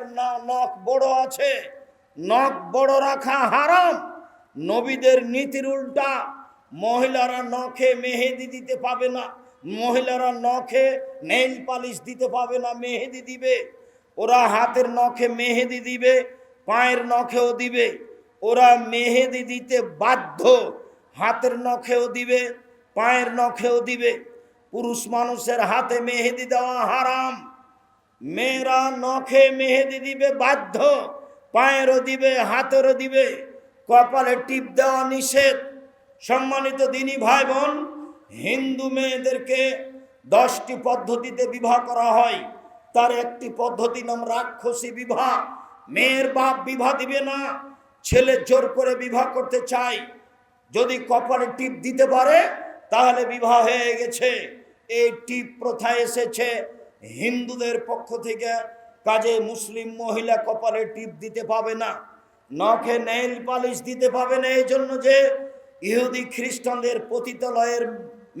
নখ বড় আছে। নখ বড় রাখা হারাম। নবীদের নীতির উল্টা। মহিলারা নখে মেহেদি দিতে পাবে না। মহিলারা নখে নেইল পালিশ দিতে পাবে না, মেহেদি দিবে। ওরা হাতের নখে মেহেদি দিবে, পায়ের নখেও দিবে। ওরা মেহেদি দিতে বাধ্য। হাতের নখেও দিবে, পায়ের নখেও দিবে। পুরুষ মানুষের হাতে মেহেদি দেওয়া হারাম। মেয়েরা নখে মেহেদি দিবে, বাধ্য। পায়েরও দিবে, হাতেরও দিবে। কপালে টিপ দেওয়া নিষেধ। সম্মানিত দিনী ভাই বোন হিন্দু মেয়েদেরকে দশটি পদ্ধতিতে বিবাহ করা হয়। তার একটি পদ্ধতি নাম রাক্ষসী বিবাহ। মেয়ের বাপ বিবাহ দিবে না, ছেলে জোর করে বিবাহ করতে চায়। যদি কপালে টিপ দিতে পারে, তাহলে বিবাহ হয়ে গেছে। এই টিপ প্রথা এসেছে হিন্দুদের পক্ষ থেকে কাজে মুসলিম মহিলা কপালে টিপ দিতে পাবে না, নখে নেইল পালিশ দিতে পাবে না এই জন্য যে ইহুদি খ্রিস্টানদের পতিতালয়ের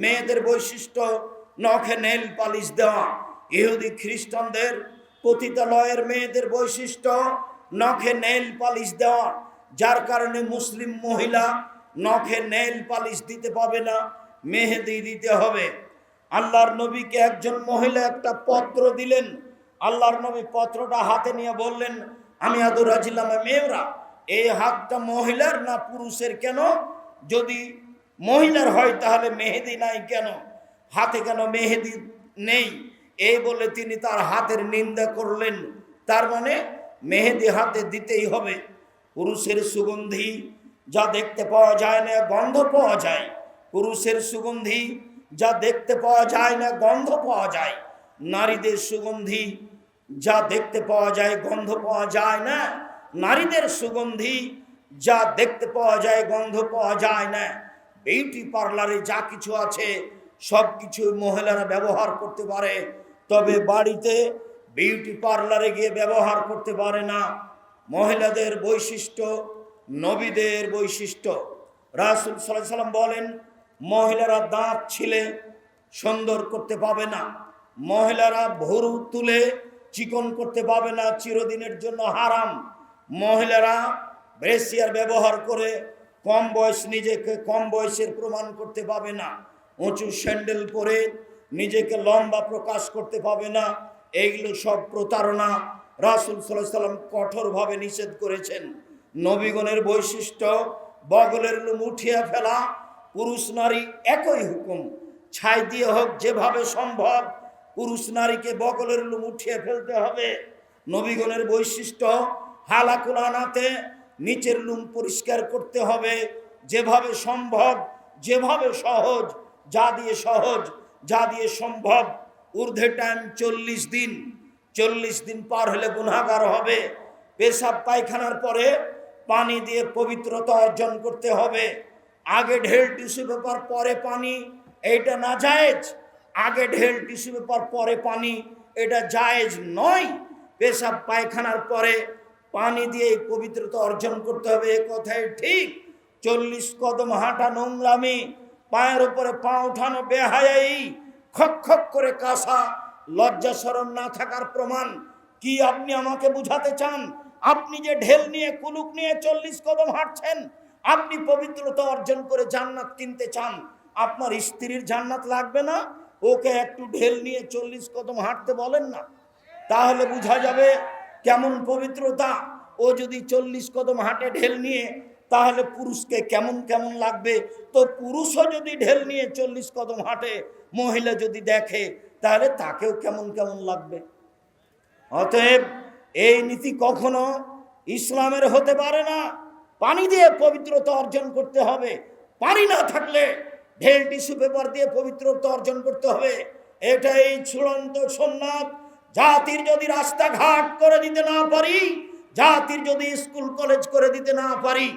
মেয়েদের বৈশিষ্ট্য নখে নেইল পালিশ দেওয়া, ইহুদি খ্রিস্টানদের পতিতালয়ের মেয়েদের বৈশিষ্ট্য নখে নেইল পালিশ দেওয়া, যার কারণে মুসলিম মহিলা নখে নেইল পালিশ দিতে পাবে না, মেহেদি দিতে হবে। আল্লাহর নবীকে একজন মহিলা একটা পত্র দিলেন। আল্লাহর নবী পত্রটা হাতে নিয়ে বললেন, আমি আদর রাজিলাম মেয়েরা এই হাতটা মহিলার না পুরুষের কেন? যদি মহিলার হয় তাহলে মেহেদি নাই কেন? হাতে কেন মেহেদি নেই? এই বলে তিনি তার হাতের নিন্দা করলেন। তার মানে মেহেদি হাতে দিতেই হবে। পুরুষের সুগন্ধি যা দেখতে পাওয়া যায় না, গন্ধ পাওয়া যায়। পুরুষের সুগন্ধি যা দেখতে পাওয়া যায় না, গন্ধ পাওয়া যায়। নারীদের সুগন্ধি যা দেখতে পাওয়া যায়, গন্ধ পাওয়া যায় না। নারীদের সুগন্ধি যা দেখতে পাওয়া যায়, গন্ধ পাওয়া যায় না। বিউটি পার্লারে যা কিছু আছে, সব কিছু মহিলারা ব্যবহার করতে পারে। তবে বাড়িতে বিউটি পার্লারে গিয়ে ব্যবহার করতে পারে না। মহিলাদের বৈশিষ্ট্য, নবীদের বৈশিষ্ট্য। রাসুল সাল্লাম বলেন মহিলারা দাঁত ছিলে, সুন্দর করতে পাবে না। মহিলারা ভরু তুলে চিকন করতে পাবে না, চিরদিনের জন্য হারাম। মহিলারা ব্রেসিয়ার ব্যবহার করে কম বয়স নিজেকে কম বয়সের প্রমাণ করতে পাবে না। উঁচু স্যান্ডেল পরে নিজেকে লম্বা প্রকাশ করতে পাবে না। এইগুলো সব প্রতারণা রাসুল সাল্লাহ সাল্লাম কঠোরভাবে নিষেধ করেছেন। নবীগণের বৈশিষ্ট্য, বগলের লুম উঠিয়ে ফেলা পুরুষ নারী একই হুকুম। ছাই দিয়ে হোক যেভাবে সম্ভব, পুরুষ নারীকে বকলের লুম উঠিয়ে ফেলতে হবে। নবীগণের বৈশিষ্ট্য, হালাকুল আনাতে নিচের লুম পরিষ্কার করতে হবে। যেভাবে সম্ভব, যেভাবে সহজ, যা দিয়ে সহজ, যা দিয়ে সম্ভব, ঊর্ধ্বে টাইম চল্লিশ দিন। চল্লিশ দিন পার হলে গুণাগার হবে। পেশাব পায়খানার পরে পানি দিয়ে পবিত্রতা অর্জন করতে হবে। আগে ঢেল টিস্যু পেপার, পরে পানি, এইটা না জায়েজ। আগে ঢেল টিস্যু পেপার, পরে পানি, এটা জায়েজ নয়। পেশাব পায়খানার পরে পানি দিয়ে পবিত্রতা অর্জন করতে হবে, এ কথাই ঠিক। চল্লিশ কদম হাঁটা নোংরামি, পায়ের উপরে পা উঠানো বেহায়াই, খক খক করে কাঁসা লজ্জা সরম না থাকার প্রমাণ। কি আপনি আমাকে বুঝাতে চান? আপনি যে ঢেল নিয়ে কুলুক নিয়ে চল্লিশ কদম হাঁটছেন আপনি পবিত্রতা অর্জন করে জান্নাত কিনতে চান, আপনার স্ত্রীর জান্নাত লাগবে না, ওকে একটু ঢেল নিয়ে চল্লিশ কদম হাঁটতে বলেন না। তাহলে বোঝা যাবে কেমন পবিত্রতা, ও যদি চল্লিশ কদম হাঁটে ঢেল নিয়ে, তাহলে পুরুষকে কেমন কেমন লাগবে? তো পুরুষও যদি ঢেল নিয়ে চল্লিশ কদম হাঁটে, মহিলা যদি দেখে, তাহলে তাকেও কেমন কেমন লাগবে? অতএব এই নীতি কখনো ইসলামের হতে পারে না। পানি দিয়ে পবিত্রতা অর্জন করতে হবে। পানি না থাকলে ঢেল টিস্যু পেপার দিয়ে পবিত্রতা অর্জন করতে হবে। এটাই চূড়ান্ত সোমনাথ জাতির যদি রাস্তাঘাট করে দিতে না পারি, জাতির যদি স্কুল, কলেজ করে দিতে না পারি,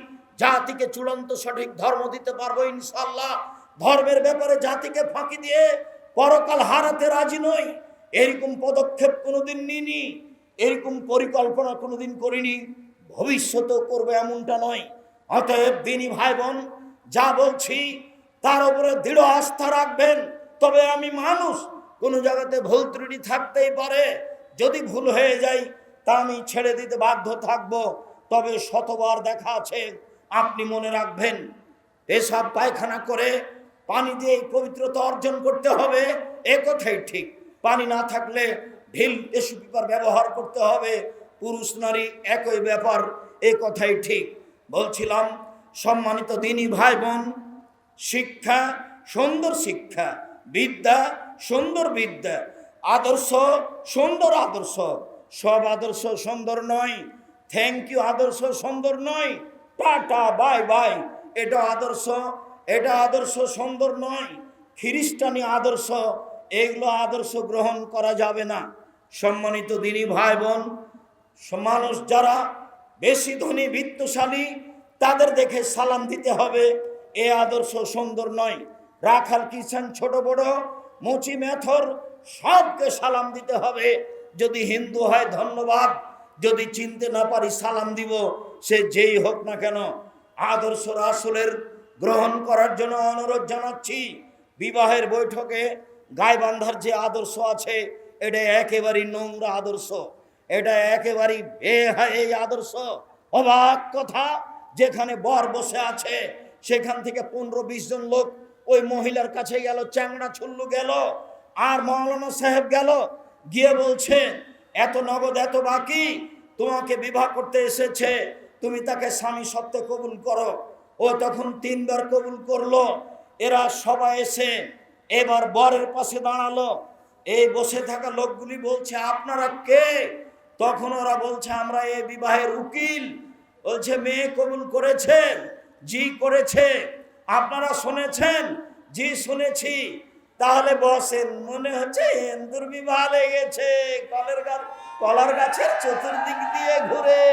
জাতিকে চূড়ান্ত সঠিক ধর্ম দিতে পারব ইনশাল্লাহ ধর্মের ব্যাপারে জাতিকে ফাঁকি দিয়ে পরকাল হারাতে রাজি নই। এরকম পদক্ষেপ কোনোদিন নিইনি, এরকম পরিকল্পনা কোনোদিন করিনি। ভবিষ্যতেও করবে এমনটা নয়। অতএব দিনী ভাই বোন যা বলছি তার উপরে দৃঢ় আস্থা রাখবেন। তবে আমি মানুষ, কোনো জায়গাতে ভুল ত্রুটি থাকতেই পারে। যদি ভুল হয়ে যায়, তা আমি ছেড়ে দিতে বাধ্য থাকব। তবে শতবার দেখা আছে, আপনি মনে রাখবেন এসব পায়খানা করে পানি দিয়ে পবিত্রতা অর্জন করতে হবে, এ কথাই ঠিক। পানি না থাকলে ঢিল টিস্যু পেপার ব্যবহার করতে হবে পুরুষ নারী একই ব্যাপার, এ কথাই ঠিক। বলছিলাম, সম্মানিত দিনী ভাই বোন শিক্ষা সুন্দর শিক্ষা, বিদ্যা সুন্দর বিদ্যা, আদর্শ সুন্দর আদর্শ, সব আদর্শ সুন্দর নয় থ্যাংক ইউ আদর্শ সুন্দর নয়, টাটা বাই বাই এটা আদর্শ এটা আদর্শ সুন্দর নয়, খ্রিস্টানি আদর্শ, এগুলো আদর্শ গ্রহণ করা যাবে না। সম্মানিত দিনী ভাই বোন মানুষ যারা বেশি ধনী, বৃত্তশালী, তাদের দেখে সালাম দিতে হবে। এ আদর্শ সুন্দর নয়। রাখাল কিষান ছোট, বড়, মুচি, মেথর, সবকে সালাম দিতে হবে। যদি হিন্দু হয়, ধন্যবাদ। যদি চিনতে না পারি, সালাম দিব। সে যেই হোক না কেন, আদর্শ রাসুলের গ্রহণ করার জন্য অনুরোধ জানাচ্ছি। বিবাহের বৈঠকে গায়বান্ধার যে আদর্শ আছে, এটা একেবারেই নোংরা আদর্শ। এটা একেবারেই বেহায়, এই আদর্শ। অবাক কথা, যেখানে বর বসে আছে, সেখান থেকে পনেরো বিশ জন লোক, ওই মহিলার কাছে গেল, চ্যাংড়া ছুল্লু গেল, আর মৌলানা সাহেব গেল, গিয়ে বলছে, এত নগদ, এত বাকি, তোমাকে বিবাহ করতে এসেছে, তুমি তাকে স্বামী সত্ত্বে কবুল করো। ও তখন তিনবার কবুল করল, এরা সবাই এসে এবার বরের পাশে দাঁড়াল। এই বসে থাকা লোকগুলি বলছে, আপনারা কে? তখন ওরা বলছে, আমরা এ বিবাহের উকিল। বলছে, মেয়ে কবুল করেছেন জি করেছে। আপনারা শুনেছেন? জি, শুনেছি। তাহলে বসেন মনে হচ্ছে হিন্দুর বিবাহ লেগেছে। কলের গাছ কলার গাছের চতুর্দিক দিয়ে ঘুরে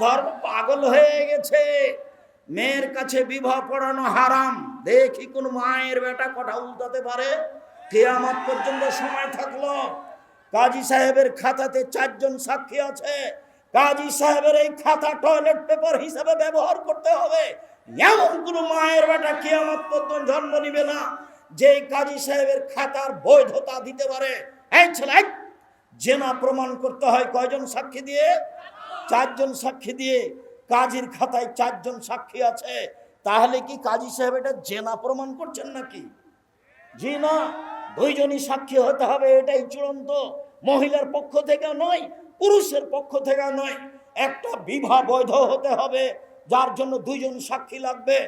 ধর্ম পাগল হয়ে গেছে। মেয়ের কাছে বিবাহ পড়ানো হারাম। দেখি কোন মায়ের বেটা কটা উল্টাতে পারে। কেয়ামত পর্যন্ত সময় থাকল। কাজী সাহেবের খাতাতে চারজন সাক্ষী আছে। কাজী সাহেবের এই খাতা টয়লেট পেপার হিসাবে ব্যবহার করতে হবে। এমন কোন মায়ের বেটা কেয়ামত পর্যন্ত জন্ম নিবে না যে কাজী সাহেবের খাতার বৈধতা দিতে পারে। এই জেনা প্রমাণ করতে হয় কয়জন সাক্ষী দিয়ে? চারজন সাক্ষী দিয়ে কাজীর খাতায় চারজন সাক্ষী আছে। তাহলে কি কাজী সাহেব এটা জেনা প্রমাণ করছেন নাকি? জি না। দুইজনই সাক্ষী হতে হবে, এটাই চূড়ান্ত। মহিলার পক্ষ থেকে নয়, পুরুষের পক্ষ থেকে নয়। একটা বিবাহ বৈধ হতে হবে, যার জন্য দুইজন সাক্ষী লাগবে।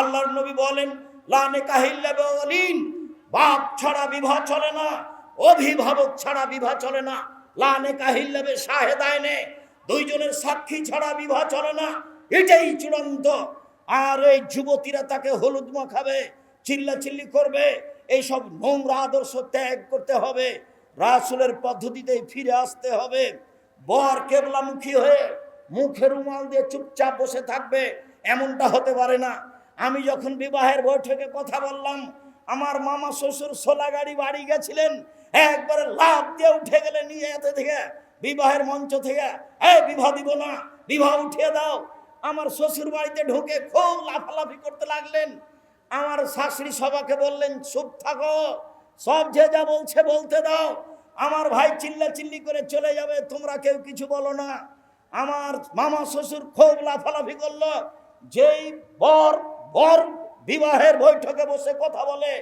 আল্লাহর নবী বলেন, লানে কাহিল্লা বেওয়ালিন বাপ ছাড়া বিবাহ চলে না, অভিভাবক ছাড়া বিবাহ চলে না। লানে কাহিল্লাবে শাহেদায়নে দুইজনের সাক্ষী ছাড়া বিবাহ চলে না, এটাই চূড়ান্ত। আর এই যুবতীরা তাকে হলুদ মাখাবে, চিল্লাচিল্লি করবে এইসব নোংরা আদর্শ ত্যাগ করতে হবে। রাসুলের পদ্ধতিতেই ফিরে আসতে হবে। বর কেবলামুখী হয়ে মুখে রুমাল দিয়ে চুপচাপ বসে থাকবে, এমনটা হতে পারে না। আমি যখন বিবাহের বৈঠকে কথা বললাম, আমার মামা শ্বশুর সোলা গাড়ি বাড়ি গেছিলেন, একবারে লাভ দিয়ে উঠে গেলে নিয়ে এতে থেকে। বিবাহের মঞ্চ থেকে, এই, বিবাহ দিব না, বিবাহ উঠিয়ে দাও। আমার শ্বশুর বাড়িতে ঢুকে খুব লাফালাফি করতে লাগলেন। আমার শাশুড়ি সবাকে বললেন, চুপ থাকো, সব যে যা বলছে বলতে দাও। আমার ভাই চিল্লা চিল্লি করে চলে যাবে, তোমরা কেউ কিছু বলো না। আমার মামা শ্বশুর খুব লাফালাফি করল। যেই বর বর বিবাহের বৈঠকে বসে কথা বলে,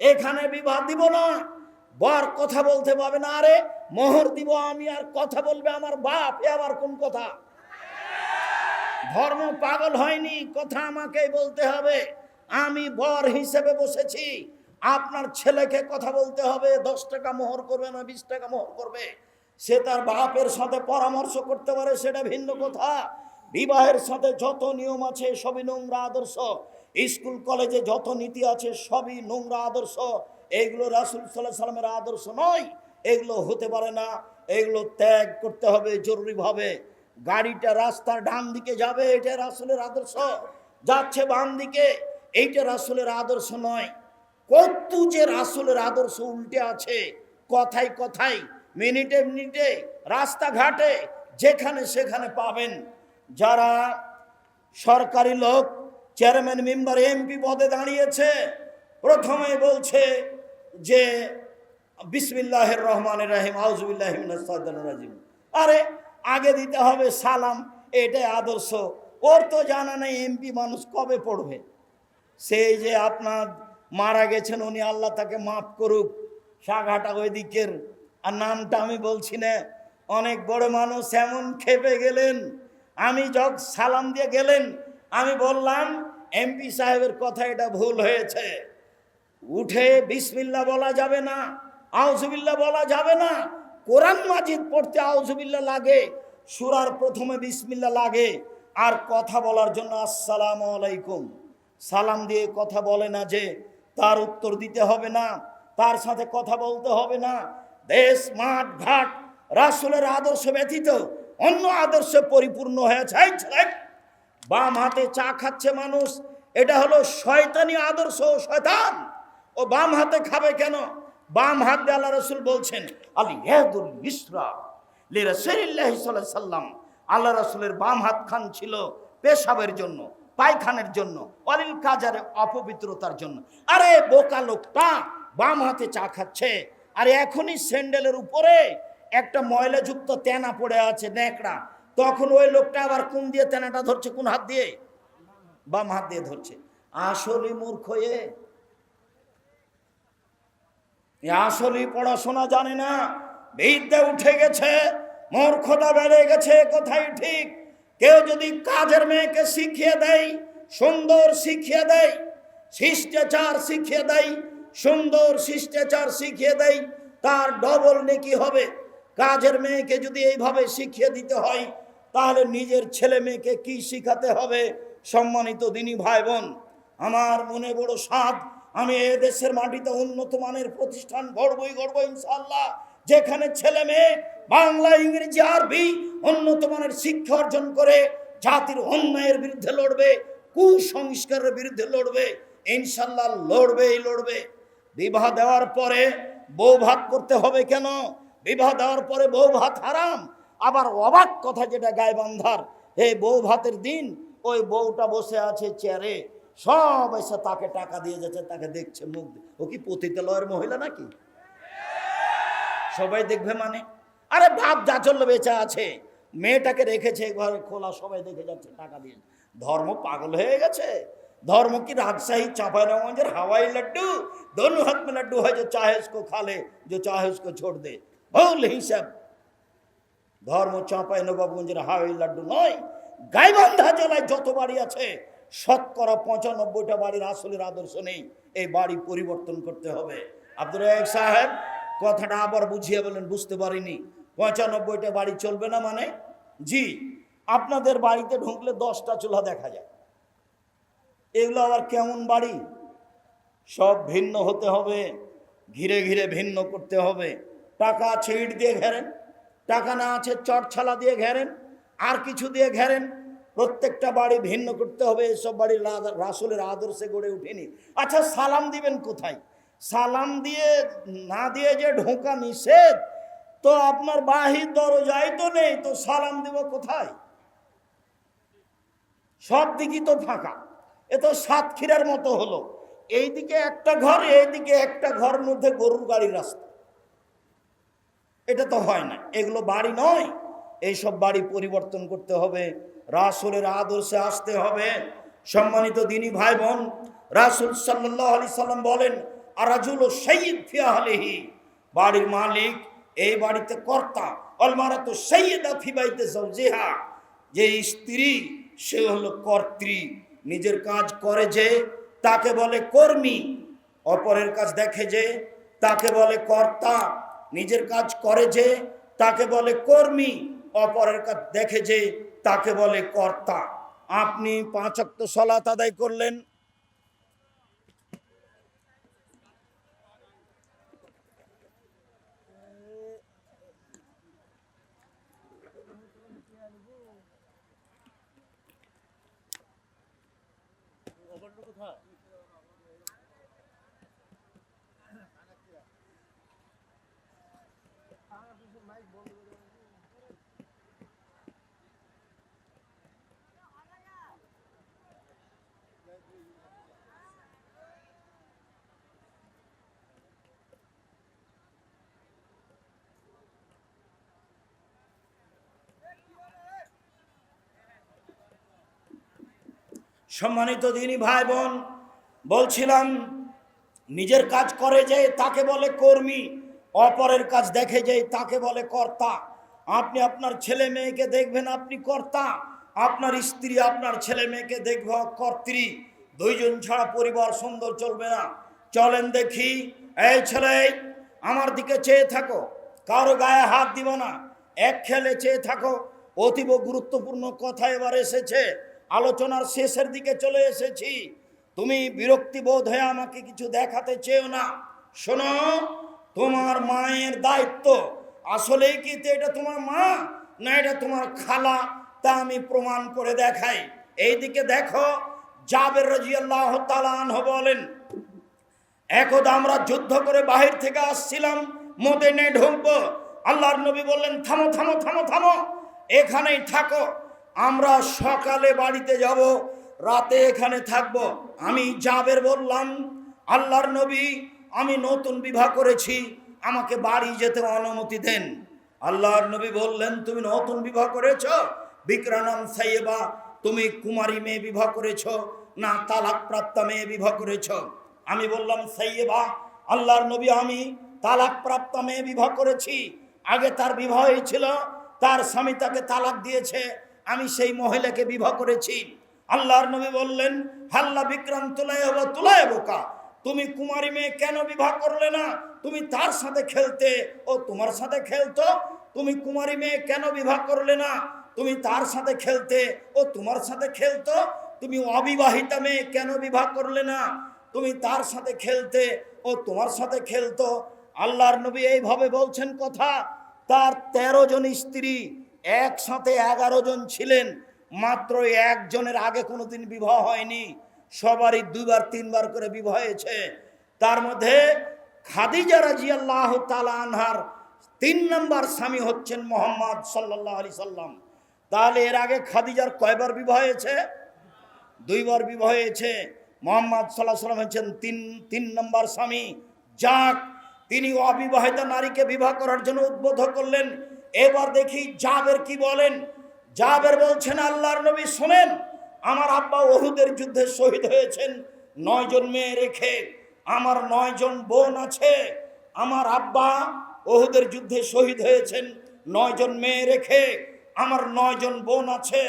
এখানে বিবাহ দিব না। বর কথা বলতে পাবে না। আরে, মোহর দিব আমি, আর কথা বলবে আমার বাপ, এ আবার কোন কথা? ধর্ম পাগল হয়নি, কথা আমাকেই বলতে হবে। আমি বর হিসেবে বসেছি। আপনার ছেলেকে কথা বলতে হবে, দশ টাকা মোহর করবে না, বিশ টাকা মোহর করবে। সে তার বাপের সাথে পরামর্শ করতে পারে, সেটা ভিন্ন কথা। বিবাহের সাথে যত নিয়ম আছে, সবই নোংরা আদর্শ। স্কুল, কলেজে যত নীতি আছে, সবই নোংরা আদর্শ। এইগুলো রাসুল সাল্লাহ সাল্লামের আদর্শ নয়। এগুলো হতে পারে না। এগুলো ত্যাগ করতে হবে জরুরিভাবে। গাড়িটা রাস্তার ডান দিকে যাবে এটা রাসুলের আদর্শ। যাচ্ছে বাম দিকে। এইটা রাসুলের আদর্শ নয়। কত যে রাসুলের আদর্শ উল্টে আছে কথাই কথাই মিনিটে মিনিটে, রাস্তাঘাটে, যেখানে সেখানে পাবেন। যারা সরকারি লোক, চেয়ারম্যান, মেম্বার, এমপি পদে দাঁড়িয়েছে, প্রথমে বলছে যে, বিসমিল্লাহির রহমানের রাহিম আউজুবিল্লাহ রাজিম। আরে, আগে দিতে হবে সালাম, এটাই আদর্শ। ওর তো জানা নেই, এমপি মানুষ কবে পড়বে? সেই যে আপনার মারা গেছেন, উনি আল্লাহ তাকে মাফ করুক। সাঘাটা ওই দিকের আর নামটা আমি বলছি না, অনেক বড় মানুষ এমন খেপে গেলেন, আমি যখন সালাম দিয়ে গেলেন, আমি বললাম এমপি সাহেবের কথা এটা ভুল হয়েছে। উঠে বিসমিল্লা বলা যাবে না আউজুবিল্লা বলা যাবে না, কোরআন মাজিদ পড়তে আউজুবিল্লা লাগে, সুরার প্রথমে বিসমিল্লা লাগে, আর কথা বলার জন্য আসসালামু আলাইকুম। সালাম দিয়ে কথা বলে না যে তার উত্তর দিতে হবে না, তার সাথে কথা বলতে হবে না। দেশ, মাঠ, ঘাট, রাসুলের আদর্শ ব্যতীত অন্য আদর্শে পরিপূর্ণ হয়েছে। বাম হাতে চা খাচ্ছে মানুষ, এটা হলো শয়তানি আদর্শ শয়তান। ও বাম হাতে খাবে কেন? বাম হাত দিয়ে আল্লাহ রসুল বলছেন আলী সাল্লাম। আল্লাহ রসুলের বাম হাত খান ছিল পেশাবের জন্য। পায়খানের জন্য অলিল কাজারে অপবিত্রতার জন্য। আরে, বোকা লোকটা, বাম হাতে চা খাচ্ছে। আর এখনই স্যান্ডেলের উপরে একটা ময়লাযুক্ত তেনা পড়ে আছে, ন্যাকড়া। তখন ওই লোকটা আবার কোন দিয়ে তেনাটা ধরছে, কোন হাত দিয়ে? বাম হাত দিয়ে ধরছে। আসলে মূর্খ এ আসলে পড়াশোনা জানে না। বিদ্যা উঠে গেছে, মূর্খতা বেড়ে গেছে, কোথায় ঠিক? কেউ যদি কাজের মেয়েকে শিখিয়ে দেয়, সুন্দর শিখিয়ে দেয়, শিষ্টাচার শিখিয়ে দেয়, সুন্দর শিষ্টাচার শিখিয়ে দেয়, তার ডবল নেকি হবে। কাজের মেয়েকে যদি এইভাবে শিখিয়ে দিতে হয়, তাহলে নিজের ছেলে মেয়েকে কি শিখাতে হবে? সম্মানিত দিনী ভাই বোন আমার মনে বড় সাধ আমি এ দেশের মাটিতে উন্নত মানের প্রতিষ্ঠান গড়বই গড়ব ইনশাল্লাহ যেখানে ছেলে মেয়ে, বাংলা, ইংরেজি, আরবি উন্নত মানের শিক্ষা অর্জন করে জাতির অন্যায়ের বিরুদ্ধে লড়বে, কুসংস্কারের বিরুদ্ধে লড়বে, ইনশাল্লাহ লড়বেই লড়বে। বিবাহ দেওয়ার পরে বউ ভাত করতে হবে কেন? বিবাহ দেওয়ার পরে বউ ভাত হারাম। আবার অবাক কথা যেটা গায়ে বান্ধার এই বউ ভাতের দিন, ওই বউটা বসে আছে চেয়ারে, সব এসে তাকে টাকা দিয়ে যাচ্ছে, তাকে দেখছে মুখ ও কি পতিতালয়ের মহিলা নাকি? সবাই দেখবে মানে? আরে বাপ চাচল্য বেচা আছে। মেয়েটাকে রেখেছে, ঘরে খোলা, সবাই দেখে যাচ্ছে, টাকা দিয়ে। ধর্ম পাগল হয়ে গেছে। ধর্ম কি রাজশাহী, চাঁপাইনগঞ্জের হাওয়াই লাড্ডু? দোনো হাত লাড্ডু হয় যে চাহে উসকো খালে, যে চাহে উসকো ছোড় দে। ভুল হিসাব। ধর্ম চাঁপাইনবাবগঞ্জের হাওয়াই লাড্ডু নয়। গাইবান্ধা জেলায় যত বাড়ি আছে, শতকরা পঁচানব্বইটা বাড়ির আসলের আদর্শ নেই। এই বাড়ি পরিবর্তন করতে হবে। আব্দুল সাহেব কথাটা আবার বুঝিয়ে বলেন, বুঝতে পারিনি। পঁচানব্বইটা বাড়ি চলবে না মানে? জি, আপনাদের বাড়িতে ঢুকলে দশটা চুলা দেখা যায়। এগুলো আবার কেমন বাড়ি? সব ভিন্ন হতে হবে, ঘিরে ঘিরে ভিন্ন করতে হবে। টাকা আছে ইট দিয়ে ঘেরেন, টাকা না আছে চটছালা দিয়ে ঘেরেন, আর কিছু দিয়ে ঘেরেন। প্রত্যেকটা বাড়ি ভিন্ন করতে হবে, এসব বাড়ির রাসুলের আদর্শে গড়ে উঠেনি আচ্ছা সালাম দিবেন কোথায়? সালাম দিয়ে, না দিয়ে যে ঢোকা নিষেধ, তো আপনার বাহির দরজাই তো নেই, তো সালাম দিব কোথায়? সব দিকই তো ফাঁকা। এ তো সাতক্ষীরার মতো হলো। এইদিকে একটা ঘর, এইদিকে একটা ঘর মধ্যে গরুর গাড়ির রাস্তা। এটা তো হয় না। এগুলো বাড়ি নয়। এইসব বাড়ি পরিবর্তন করতে হবে। রাসুলের আদর্শে আসতে হবে। সম্মানিত দিনী ভাই বোন, রাসুল সাল্লাহ আলি সাল্লাম বলেন আরাজুল সৈয়দ ফিয়াহলেহি বাড়ির মালিক, এই বাড়িতে কর্তা অলমারা তো সৈয়দ ফিবাইতে জেহা যে স্ত্রী, সে হলো কর্ত্রী। নিজের কাজ করে যে, তাকে বলে কর্মী। অপরের কাজ দেখে যে, তাকে বলে কর্তা। নিজের কাজ করে যে, তাকে বলে কর্মী। অপরের কাজ দেখে যে, তাকে বলে কর্তা। আপনি পাঁচ অক্ত সলাত আদায় করলেন 四块 সম্মানিত দিনী ভাই বোন, বলছিলাম, নিজের কাজ করে যে তাকে বলে কর্মী, অপরের কাজ দেখে যে তাকে বলে কর্তা। আপনি আপনার ছেলে মেয়েকে দেখবেন আপনি কর্তা, আপনার স্ত্রী আপনার ছেলে মেয়েকে দেখবে কর্ত্রী। দুইজন ছাড়া পরিবার সুন্দর চলবে না। চলেন দেখি, এই ছেলে, আমার দিকে চেয়ে থাকো, কারও গায়ে হাত দিব না। এক খেলে চেয়ে থাকো, অতীব গুরুত্বপূর্ণ কথা এবার এসেছে। আলোচনার শেষের দিকে চলে এসেছি। তুমি বিরক্তি বোধ হয়ে আমাকে কিছু দেখাতে চেও না। শোনো, তোমার মায়ের দায়িত্ব। আসলেই কি এটা তোমার মা, না এটা তোমার খালা? তা আমি প্রমাণ করে দেখাই। এইদিকে দেখো, জাবের রাজিয়াল্লাহ তালানহ বলেন, একদা আমরা যুদ্ধ করে বাহির থেকে আসছিলাম মদিনে ঢুকবো। আল্লাহর নবী বললেন, থামো থামো থামো থামো। এখানেই থাকো। আমরা সকালে বাড়িতে যাব, রাতে এখানে থাকব। আমি জাবের বললাম, আল্লাহর নবী, আমি নতুন বিবাহ করেছি, আমাকে বাড়ি যেতে অনুমতি দেন। আল্লাহর নবী বললেন, তুমি নতুন বিবাহ করেছ? বিক্রানম সাইয়েবা, তুমি কুমারী মেয়ে বিবাহ করেছ? না তালাক প্রাপ্ত মেয়ে বিবাহ করেছ? আমি বললাম, সাইয়েবা, আল্লাহর নবী, আমি তালাক প্রাপ্ত মেয়ে বিবাহ করেছি। আগে তার বিবাহ হয়েছিল তার স্বামী তাকে তালাক দিয়েছে আমি সেই মহিলাকে বিবাহ করেছি। আল্লাহর নবী বললেন, হাল্লা বিক্রাম তুলায় হব তুলায় বোকা। তুমি কুমারী মেয়ে কেন বিবাহ করলে না? তুমি তার সাথে খেলতে ও তোমার সাথে খেলতো। তুমি কুমারী মেয়ে কেন বিবাহ করলে না? তুমি তার সাথে খেলতে ও তোমার সাথে খেলতো। তুমি অবিবাহিতা মেয়ে কেন বিবাহ করলে না? তুমি তার সাথে খেলতে ও তোমার সাথে খেলতো। আল্লাহর নবী এইভাবে বলছেন কথা। তার তেরো জন স্ত্রী একসাথে এগারো জন ছিলেন, মাত্র একজনের আগে কোনোদিন বিবাহ হয়নি। সবারই দুবার তিনবার করে বিবাহ হয়েছে। তার মধ্যে খাদিজা রাজি আল্লাহ আনহার তিন নম্বর স্বামী হচ্ছেন মোহাম্মদ সাল্লাহ আলি সাল্লাম। তাহলে এর আগে খাদিজার কয়বার বিবাহ হয়েছে? দুইবার বিবাহ হয়েছে। মোহাম্মদ সাল্লাহ সাল্লাম হচ্ছেন তিন তিন নম্বর স্বামী। যাক, তিনি অবিবাহিত নারীকে বিবাহ করার জন্য উদ্বোধ করলেন। এবার দেখি জাবের কি বলেন। জাবের বলছেন, আল্লাহর নবী শোনেন, আমার আব্বা ওহুদের যুদ্ধে শহীদ হয়েছেন নয়জন মেয়ে রেখে, আমার নয়জন বোন আছে, আমার আব্বা ওহুদের যুদ্ধে শহীদ হয়েছেন নয়জন মেয়ে রেখে, আমার নয়জন বোন আছে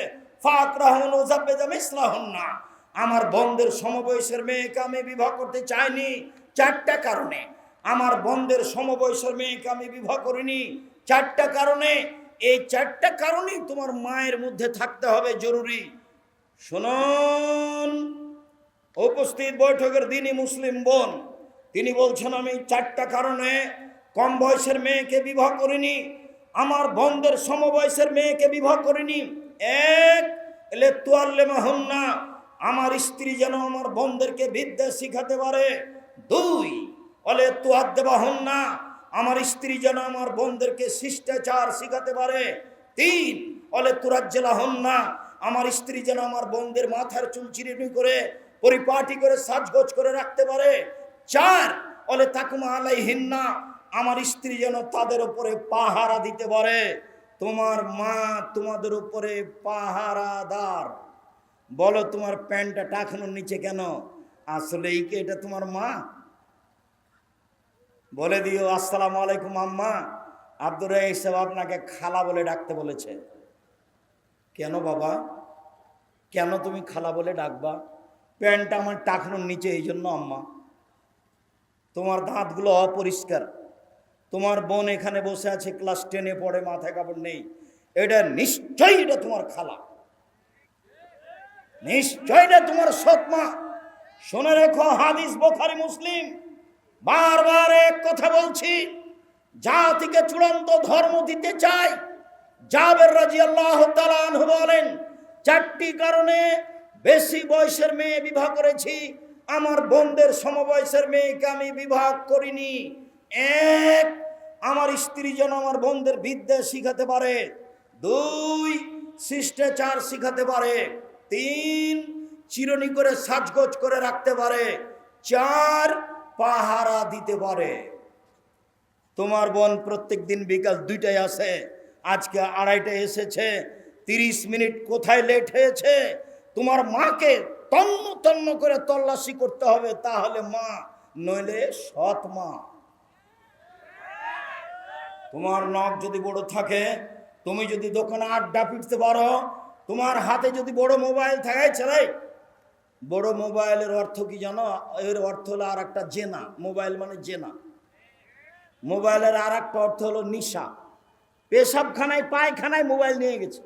না, আমার বন্ধের সমবয়সের মেয়েকে আমি বিবাহ করতে চাইনি, চারটা কারণে, আমার বন্ধের সমবয়সের মেয়েকে আমি বিবাহ করিনি চারটা কারণে, এই চারটা কারণেই তোমার মায়ের মধ্যে থাকতে হবে জরুরি। শুনুন, উপস্থিত বৈঠকের দিনই মুসলিম বোন, তিনি বলছেন, আমি চারটা কারণে কম বয়সের মেয়েকে বিবাহ করিনি, আমার বন্ধের সমবয়সের মেয়েকে বিবাহ করিনি। এক, এলে মাহুন্না, আমার স্ত্রী যেন আমার বন্ধেরকে বিদ্যা শিখাতে পারে। দুই, অলে তোয়ার দেবা আমার স্ত্রী যেন আমার বোনদেরকে শিষ্টাচার শিখাতে পারে। তিন, অলে তুরাজ্জেলা হন না। আমার স্ত্রী যেন আমার বোনদের মাথার চুল চিরিনি করে, পরিপাটি করে, সাজগোজ করে রাখতে পারে। চার, অলে তাকুমা আলাই হিন্না আমার স্ত্রী যেন তাদের উপরে পাহারা দিতে পারে। তোমার মা তোমাদের উপরে পাহারাদার। বলো তোমার প্যান্টটা টাকানোর নিচে কেন? আসলেই কি এটা তোমার মা? বলে দিও, আসসালামু আলাইকুম আম্মা। আব্দুর সাহেব আপনাকে খালা বলে ডাকতে বলেছে। কেন বাবা? কেন তুমি খালা বলে ডাকবা? প্যান্টটা আমার টাকানোর নিচে, এই জন্য আম্মা। তোমার দাঁতগুলো অপরিষ্কার। তোমার বোন এখানে বসে আছে, ক্লাস টেনে পড়ে, মাথায় কাপড় নেই। এটা নিশ্চয়ই এটা তোমার খালা। নিশ্চয়ই এটা তোমার সৎমা। শুনে রেখো, হাদিস বোখারি মুসলিম। বারবার এক কথা বলছি, জাতিকে চূড়ান্ত ধর্ম দিতে চাই। জাবের রাজি আল্লাহ বলেন, চারটি কারণে বেশি বয়সের মেয়ে বিবাহ করেছি, আমার বোনদের সমবয়সের মেয়েকে আমি বিবাহ করিনি। এক, আমার স্ত্রী যেন আমার বোনদের বিদ্যা শিখাতে পারে। দুই, শিষ্টাচার শিখাতে পারে। তিন, চিরনি করে সাজগোজ করে রাখতে পারে। চার পাহারা দিতে পারে। তোমার বোন প্রত্যেক দিন বিকাল দুইটায় আসে, আজকে আড়াইটায় এসেছে, তিরিশ মিনিট কোথায় লেট হয়েছে? তোমার মাকে তন্ন তন্ন করে তল্লাশি করতে হবে, তাহলে মা, নইলে সৎ মা। তোমার নখ যদি বড় থাকে, তুমি যদি দোকানে আড্ডা পিটতে পারো, তোমার হাতে যদি বড় মোবাইল থাকে ছেলে বড় মোবাইলের অর্থ কি জানো? এর অর্থ হলো আর একটা জেনা। মোবাইল মানে জেনা। মোবাইলের আর একটা অর্থ হলো নিশা। পেশাবখানায়, পায়খানায় মোবাইল নিয়ে গেছে।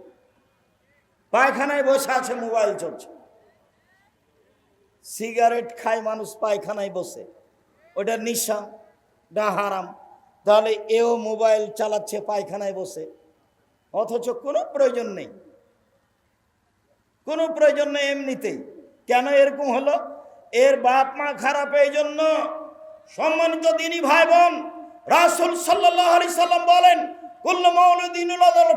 পায়খানায় বসে আছে, মোবাইল চলছে। সিগারেট খায় মানুষ, পায়খানায় বসে। ওটা নিশা ডা হারাম। তাহলে এও মোবাইল চালাচ্ছে, পায়খানায় বসে। অথচ কোনো প্রয়োজন নেই। কোনো প্রয়োজন নেই এমনিতেই। কেন এরকম হলো? এর বাপ মা খারাপ এই জন্য সম্মানিত দিনী ভাই বোন রাসুল সাল্লাহ আলি সাল্লাম বলেন, কুল্ল মৌলুদ্দিন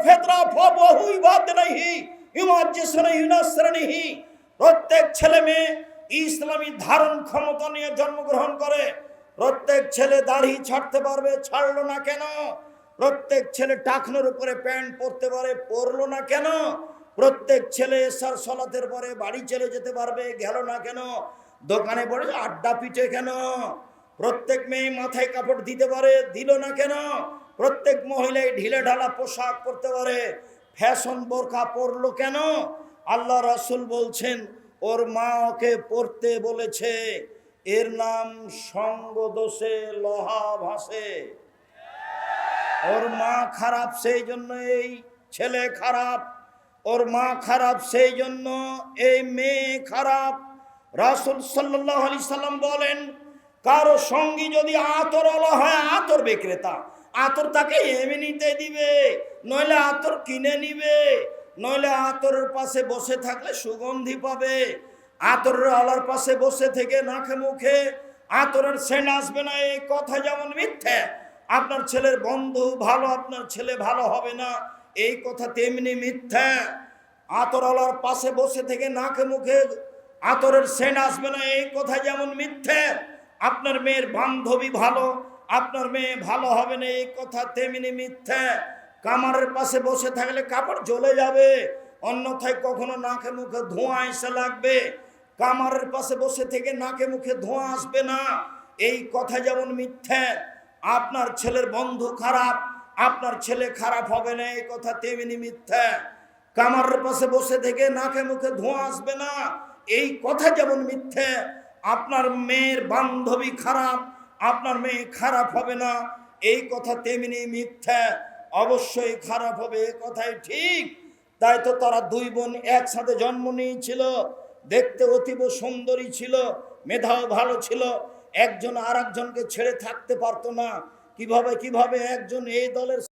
ফেতরা ফবহুই বাদ নাহি প্রত্যেক ছেলে মেয়ে ইসলামী ধারণ ক্ষমতা নিয়ে জন্মগ্রহণ করে। প্রত্যেক ছেলে দাড়ি ছাড়তে পারবে, ছাড়লো না কেন? প্রত্যেক ছেলে টাকনোর উপরে প্যান্ট পরতে পারে, পরলো না কেন? প্রত্যেক ছেলে এসার সলাতের পরে বাড়ি চলে যেতে পারবে, গেল না কেন? দোকানে পড়ে আড্ডা পিঠে কেন? প্রত্যেক মেয়ে মাথায় কাপড় দিতে পারে, দিল না কেন? প্রত্যেক মহিলায় ঢিলে ঢালা পোশাক পরতে পারে, ফ্যাশন বোরখা পরলো কেন? আল্লাহ রাসুল বলছেন, ওর মা ওকে পড়তে বলেছে, এর নাম সঙ্গ দোষে লোহা ভাসে। ওর মা খারাপ, সেই জন্য এই ছেলে খারাপ। ওর মা খারাপ, সেই জন্য এই মেয়ে খারাপ। রাসুল সাল্লাহ আলি সাল্লাম বলেন, কারও সঙ্গী যদি আতর আতরওয়ালা হয়, আতর বিক্রেতা। আতর তাকে এমনিতে দিবে, নইলে আতর কিনে নিবে। নইলে আতরের পাশে বসে থাকলে সুগন্ধি পাবে। আতরের আলার পাশে বসে থেকে নাকে মুখে আতরের সেন আসবে না, এই কথা যেমন মিথ্যে। আপনার ছেলের বন্ধু ভালো, আপনার ছেলে ভালো হবে না। এই কথা তেমনি মিথ্যা। আতরওয়ালার পাশে বসে থেকে নাকে মুখে আতরের সেন আসবে না, এই কথা যেমন মিথ্যে। আপনার মেয়ের বান্ধবী ভালো, আপনার মেয়ে ভালো হবে না, এই কথা তেমনি মিথ্যা। কামারের পাশে বসে থাকলে কাপড় জ্বলে যাবে, অন্যথায় কখনো নাকে মুখে ধোঁয়া এসে লাগবে। কামারের পাশে বসে থেকে নাকে মুখে ধোঁয়া আসবে না, এই কথা যেমন মিথ্যা। আপনার ছেলের বন্ধু খারাপ আপনার ছেলে খারাপ হবে না, এই কথা তেমনি মিথ্যা। কামারের পাশে বসে থেকে নাকে মুখে ধোঁয়া আসবে না, এই কথা যেমন মিথ্যে, আপনার মেয়ের বান্ধবী খারাপ, আপনার মেয়ে খারাপ হবে না, এই কথা তেমনি মিথ্যা, অবশ্যই খারাপ হবে এ কথাই ঠিক। তাই তো তারা দুই বোন একসাথে জন্ম নিয়েছিল, দেখতে অতীব সুন্দরী ছিল, মেধাও ভালো ছিল, একজন আর ছেড়ে থাকতে পারতো না কীভাবে কীভাবে একজন এই দলের